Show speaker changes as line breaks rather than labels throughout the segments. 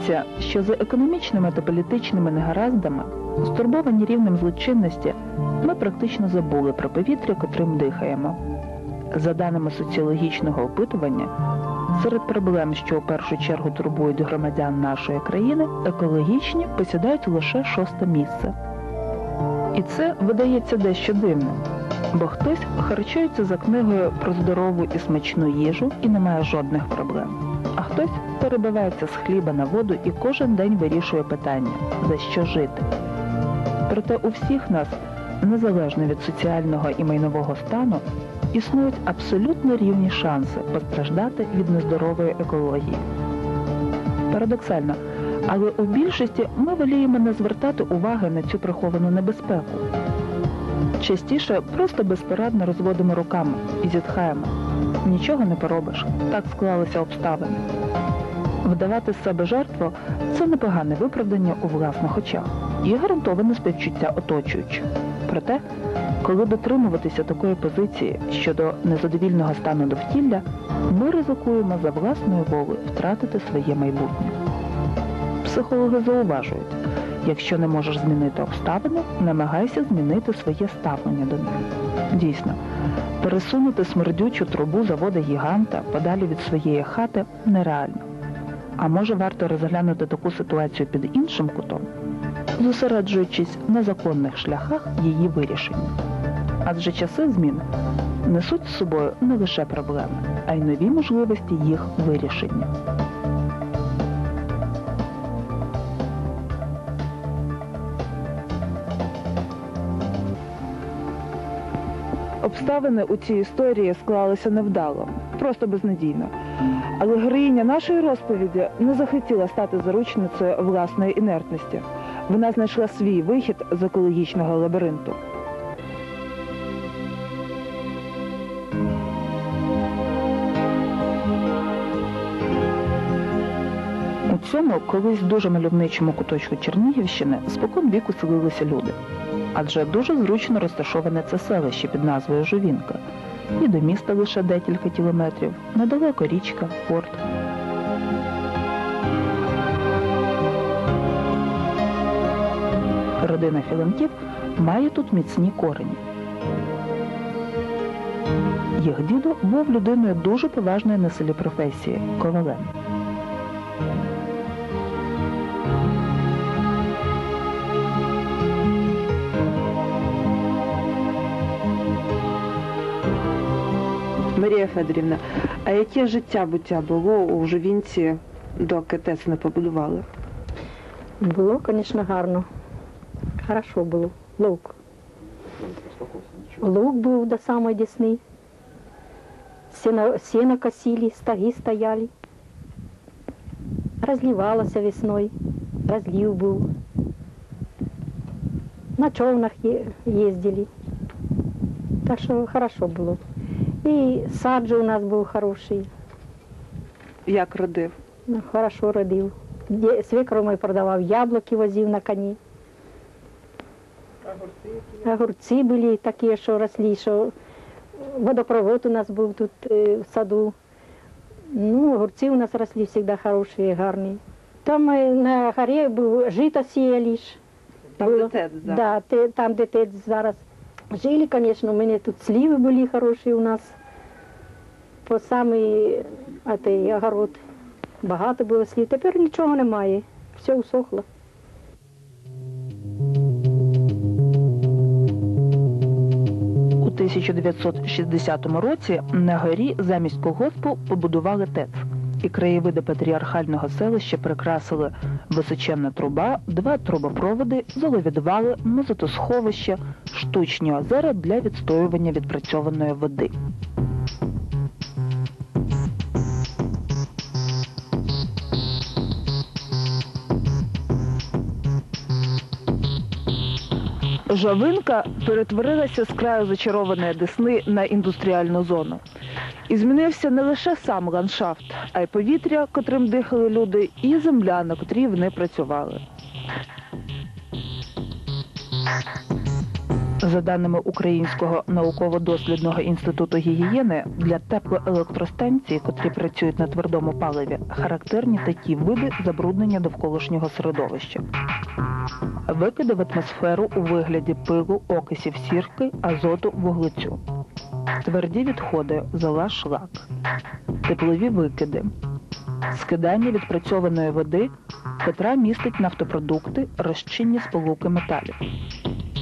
Здається, що за економічними та політичними негараздами, стурбовані рівнем злочинності, ми практично забули про повітря, котрим дихаємо. За даними соціологічного опитування, серед проблем, що у першу чергу турбують громадян нашої країни, екологічні посідають лише шосте місце. І це видається дещо дивним, бо хтось харчується за книгою про здорову і смачну їжу і не має жодних проблем. Хтось перебивається з хліба на воду і кожен день вирішує питання, за що жити. Проте у всіх нас, незалежно від соціального і майнового стану, існують абсолютно рівні шанси постраждати від нездорової екології. Парадоксально, але у більшості ми воліємо не звертати уваги на цю приховану небезпеку. Частіше просто безпорадно розводимо руками і зітхаємо. Нічого не поробиш, так склалися обставини. Вдавати з себе жертву це непогане виправдання у власних очах і гарантоване співчуття оточуючих. Проте, коли дотримуватися такої позиції щодо незадовільного стану довкілля, ми ризикуємо за власною волею втратити своє майбутнє. Психологи зауважують, якщо не можеш змінити обставини, намагайся змінити своє ставлення до них. Дійсно, пересунути смердючу трубу завода гіганта подалі від своєї хати нереально. А може варто розглянути таку ситуацію під іншим кутом, зосереджуючись на законних шляхах її вирішення. Адже часи змін несуть з собою не лише проблеми, а й нові можливості їх вирішення. Обставини у цій історії склалися невдало, просто безнадійно. Але героїня нашої розповіді не захотіла стати заручницею власної інертності. Вона знайшла свій вихід з екологічного лабіринту. У цьому колись дуже мальовничому куточку Чернігівщини спокон віку селилися люди. Адже дуже зручно розташоване це селище під назвою Жовінка. І до міста лише декілька кілометрів, недалеко річка, порт. Родина Філанків має тут міцні корені. Їх дідо був людиною дуже поважної на селі професії ковалем.
Марія Федорівна, а яке життя буття було у Жовінці, доки ТЕЦ не побудували?
Було, звісно, гарно. Хорошо було. Лук. Лук був до самої десни. Сено, сено косили, стаги стояли. Розливалося весною, розлив був. На човнах їздили. Так що хорошо було. І сад же у нас був хороший.
Як родив?
Ну, Хорошо родив. Свекру мій продавав яблуки, возив на коні. Огурці були такі, що росли, що водопровод у нас був тут е, в саду. Ну, огурці у нас росли завжди хороші, гарні. Там е, на горі був жито сіяли.
Там, де ТЕЦ зараз?
Да, там, де ТЕЦ зараз. Жили, звісно, у мене тут сливи були хороші у нас. По самий а, той, огород. Багато було слів. Тепер нічого немає. Все усохло.
У 1960 році на горі замість колгоспу побудували ТЕЦ. І краєвиди патріархального селища прикрасили височенна труба, два трубопроводи, золовідвали, мозотосховище, штучні озера для відстоювання відпрацьованої води. Жавинка перетворилася з краю зачарованої десни на індустріальну зону. І змінився не лише сам ландшафт, а й повітря, котрим дихали люди, і земля, на котрій вони працювали. За даними Українського науково-дослідного інституту гігієни, для теплоелектростанцій, котрі працюють на твердому паливі, характерні такі види забруднення довколишнього середовища. Викиди в атмосферу у вигляді пилу, окисів сірки, азоту, вуглецю. Тверді відходи, зола шлак, теплові викиди, скидання відпрацьованої води, котра містить нафтопродукти, розчинні сполуки металів.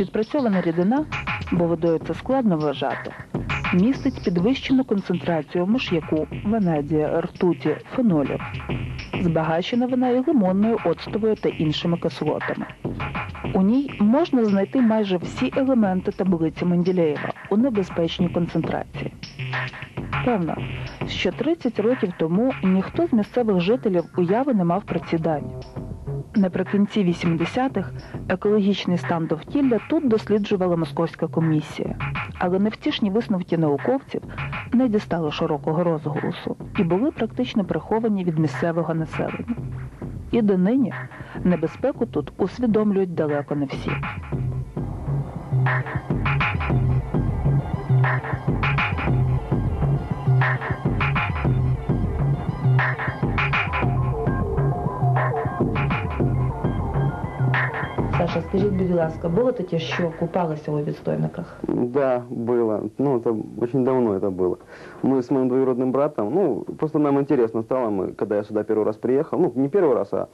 Відпрацьована рідина, бо водою це складно вважати, містить підвищену концентрацію миш'яку, ванадія, ртуті, фенолів. Збагачена вона і лимонною, оцтовою та іншими кислотами. У ній можна знайти майже всі елементи таблиці Менделєєва у небезпечній концентрації. Певно, що 30 років тому ніхто з місцевих жителів уяви не мав про ці дані. Наприкінці 80-х екологічний стан довкілля тут досліджувала московська комісія, але невтішні висновки науковців не дістали широкого розголосу і були практично приховані від місцевого населення. І донині небезпеку тут усвідомлюють далеко не всі. Саша, скажіть, будь ласка, було таке, що купалися у відстойниках?
Да, было. Ну, это очень давно это было. Мы с моим двоюродным братом, ну, просто нам интересно стало, мы, когда я сюда первый раз приехал, ну, не первый раз, а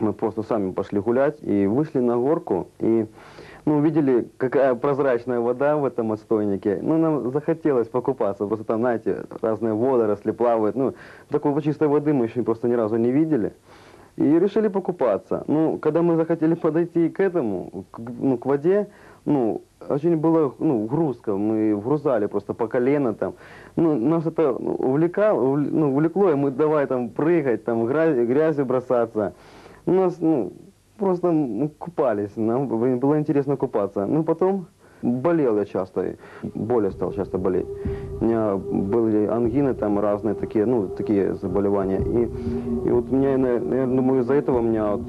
мы просто сами пошли гулять и вышли на горку, и, ну, увидели, какая прозрачная вода в этом отстойнике. Ну, нам захотелось покупаться, просто там, знаете, разные водоросли плавают, ну, такой чистой воды мы еще просто ни разу не видели. И решили покупаться. Ну, когда мы захотели подойти к этому, к, ну, к воде, ну, очень было, ну, грузко, мы вгрузали просто по колено там. Ну, нас это увлекало, увл- ну, увлекло, и мы давай там прыгать, там грязь, грязью бросаться. У нас, ну, просто купались, нам было интересно купаться. Ну, потом болел я часто, и боли стал часто болеть. У меня были ангины там разные такие, ну, такие заболевания. И, и вот у меня, наверное, думаю, из-за этого у меня вот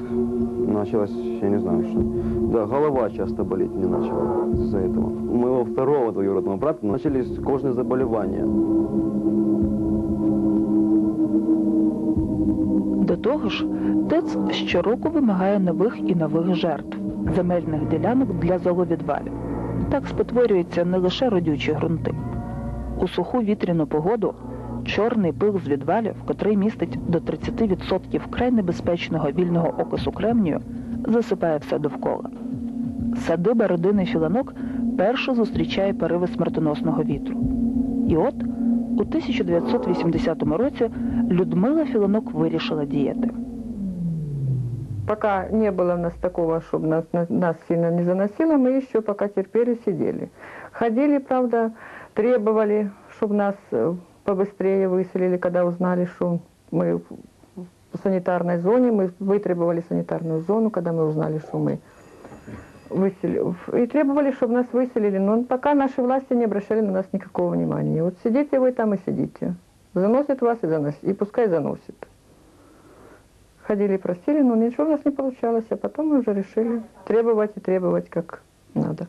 началось, я не знаю, что... Да, голова часто болеть мне начала из-за этого. У моего второго двоюродного брата начались кожные заболевания.
До того ж, ТЕЦ щороку вимагає нових і нових жертв земельних ділянок для золовідвалів. Так спотворюються не лише родючі ґрунти. У суху вітряну погоду чорний пил з відвалів, котрий містить до 30% вкрай небезпечного вільного окису кремнію, засипає все довкола. Садиба родини Філанок перша зустрічає пориви смертоносного вітру. І от у 1980 році Людмила Філанок вирішила діяти.
Пока не было у нас такого, чтобы нас, нас, сильно не заносило, мы еще пока терпели, сидели. Ходили, правда, требовали, чтобы нас э, побыстрее выселили, когда узнали, что мы в санитарной зоне, мы вытребовали санитарную зону, когда мы узнали, что мы выселили. И требовали, чтобы нас выселили, но пока наши власти не обращали на нас никакого внимания. Вот сидите вы там и сидите. Заносит вас и заносит, и пускай заносит. Ходили, просили, но ничего у нас не получалось, а потом мы уже решили требовать и требовать как надо.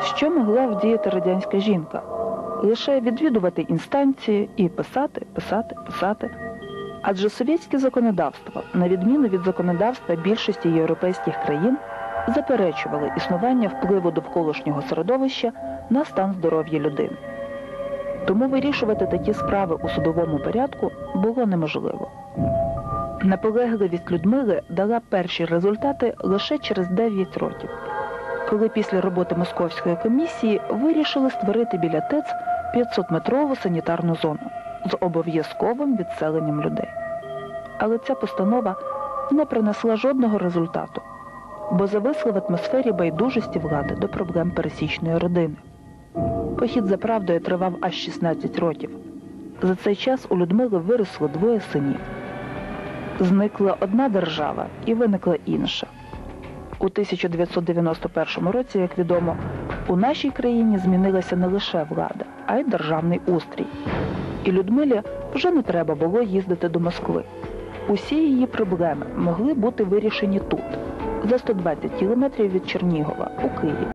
Що могла вдіяти радянська жінка? Лише відвідувати інстанції і писати, писати, писати. Адже совєтське законодавство, на відміну від законодавства більшості європейських країн, заперечували існування впливу довколишнього середовища на стан здоров'я людини. Тому вирішувати такі справи у судовому порядку було неможливо. Наполегливість Людмили дала перші результати лише через 9 років коли після роботи московської комісії вирішили створити біля ТЕЦ 500-метрову санітарну зону з обов'язковим відселенням людей. Але ця постанова не принесла жодного результату, бо зависла в атмосфері байдужості влади до проблем пересічної родини. Похід за правдою тривав аж 16 років. За цей час у Людмили виросло двоє синів. Зникла одна держава і виникла інша. У 1991 році, як відомо, у нашій країні змінилася не лише влада, а й державний устрій. І Людмилі вже не треба було їздити до Москви. Усі її проблеми могли бути вирішені тут, за 120 кілометрів від Чернігова у Києві.